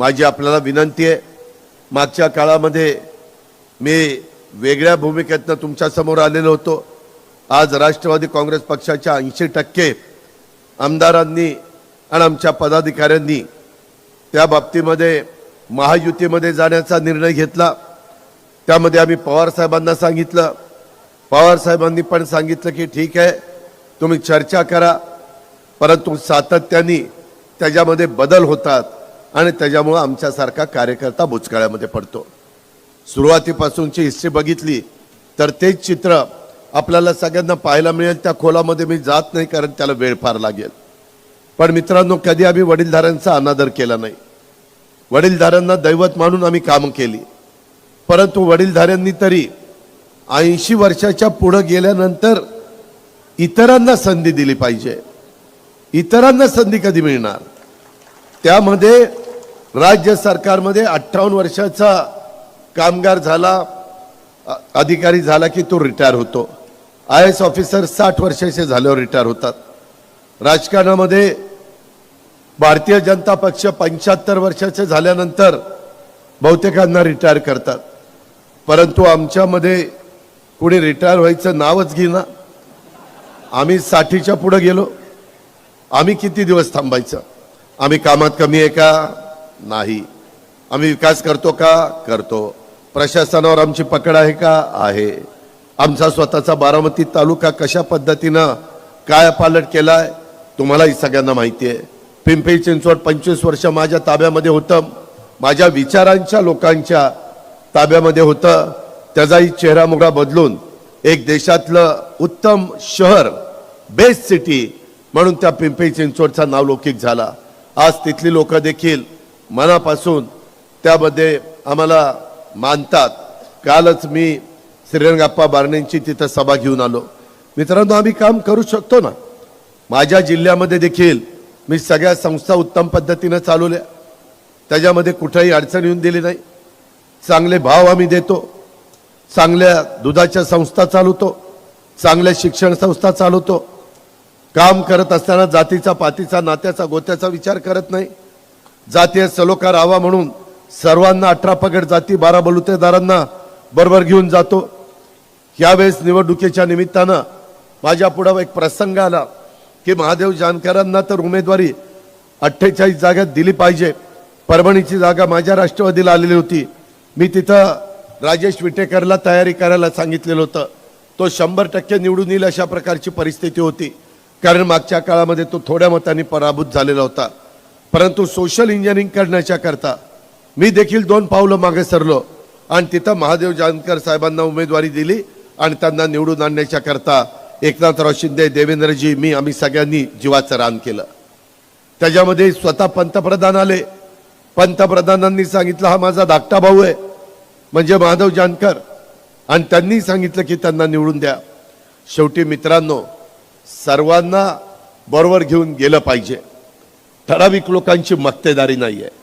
माझी आपल्याला विनंती आहे मागच्या काळामध्ये मी वेगळ्या भूमिकेतनं तुमच्यासमोर आलेलो होतो. आज राष्ट्रवादी काँग्रेस पक्षाच्या ऐंशी टक्के आमदारांनी आणि आमच्या पदाधिकाऱ्यांनी त्या बाबतीमध्ये महायुतीमध्ये जाण्याचा निर्णय घेतला. त्यामध्ये आम्ही पवारसाहेबांना सांगितलं. पवारसाहेबांनी पण सांगितलं की ठीक आहे तुम्ही चर्चा करा परंतु सातत्याने त्याच्यामध्ये बदल होतात. आणि त्याच्यामुळं आमच्यासारखा कार्यकर्ता बुचकाळ्यामध्ये पडतो. सुरुवातीपासूनची हिस्ट्री बघितली तर तेच चित्र आपल्याला सगळ्यांना पाहायला मिळेल त्या खोलामध्ये मी जात नाही कारण त्याला वेळ फार लागेल. पण मित्रांनो कधी आम्ही वडीलधाऱ्यांचा अनादर केला नाही. वडीलधाऱ्यांना दैवत मानून आम्ही कामं केली. परंतु वडीलधाऱ्यांनी तरी ऐंशी वर्षाच्या पुढं गेल्यानंतर इतरांना संधी दिली पाहिजे. इतरांना संधी कधी मिळणार? त्यामध्ये राज्य सरकारमध्ये अठ्ठावन्न वर्षाचा कामगार झाला अधिकारी झाला की तो रिटायर होतो. आय एस ऑफिसर साठ वर्षाचे झाल्यावर रिटायर होतात. राजकारणामध्ये भारतीय जनता पक्ष पंच्याहत्तर वर्षाचे झाल्यानंतर बहुतेकांना रिटायर करतात. परंतु आमच्यामध्ये कुणी रिटायर व्हायचं नावच घेना आम्ही साठीच्या पुढं गेलो. आम्ही किती दिवस थांबायचं? आम्ही कामात कमी आहे का? नाही. आम्ही विकास करतो का? करतो. प्रशासनावर आमची पकड आहे का? आहे. आमचा स्वतःचा बारामती तालुका कशा पद्धतीनं काय पालट केलाय तुम्हालाही सगळ्यांना माहिती आहे. पिंपरी चिंचवड पंचवीस वर्ष माझ्या ताब्यामध्ये होतं. माझ्या विचारांच्या लोकांच्या ताब्यामध्ये होतं. त्याचाही चेहरा मुगडा बदलून एक देशातलं उत्तम शहर बेस्ट सिटी म्हणून त्या पिंपरी चिंचवडचा नावलौकिक झाला. आज तिथली लोक देखील मनापासून त्यामध्ये आम्हाला मानतात. कालच मी श्रीरंगाप्पा बारणेंची तिथं सभा घेऊन आलो. मित्रांनो आम्ही काम करू शकतो ना? माझ्या जिल्ह्यामध्ये देखील मी सगळ्या संस्था उत्तम पद्धतीनं चालवल्या. त्याच्यामध्ये कुठेही अडचण येऊन दिली नाही. चांगले भाव आम्ही देतो. चांगल्या दुधाच्या संस्था चालवतो. चांगल्या शिक्षण संस्था चालवतो. काम करत असताना जातीचा पातीचा नात्याचा गोत्याचा विचार करत नाही. जातीय सलोखा राहावा म्हणून सर्वांना अठरा पगड जाती बारा बलुतेदारांना बरोबर घेऊन जातो. यावेळेस निवडणुकीच्या निमित्तानं माझ्या पुढं एक प्रसंग आला की महादेव जानकरांना तर उमेदवारी अठ्ठेचाळीस जागा दिली पाहिजे. परभणीची जागा माझ्या राष्ट्रवादीला आलेली होती. मी तिथं राजेश विटेकरला तयारी करायला सांगितलेलं होतं. तो शंभर टक्के निवडून येईल अशा प्रकारची परिस्थिती होती. कारण मागच्या काळामध्ये तो थोड्या मतांनी पराभूत झालेला होता. परंतु सोशल इंजिनिअरिंग करण्याच्या करता मी देखील दोन पावलं मागे सरलो. आणि तिथं महादेव जानकर साहेबांना उमेदवारी दिली आणि त्यांना निवडून आणण्याच्या करता एकनाथराव शिंदे देवेंद्रजी मी आम्ही सगळ्यांनी जीवाचं रान केलं. त्याच्यामध्ये स्वतः पंतप्रधान आले. पंतप्रधानांनी सांगितलं हा माझा धाकटा भाऊ आहे म्हणजे महादेव जानकर. आणि त्यांनी सांगितलं की त्यांना निवडून द्या. शेवटी मित्रांनो सर्वांना बरोबर घेऊन गेलं पाहिजे. ठराविक लोकांची मक्तेदारी नाही आहे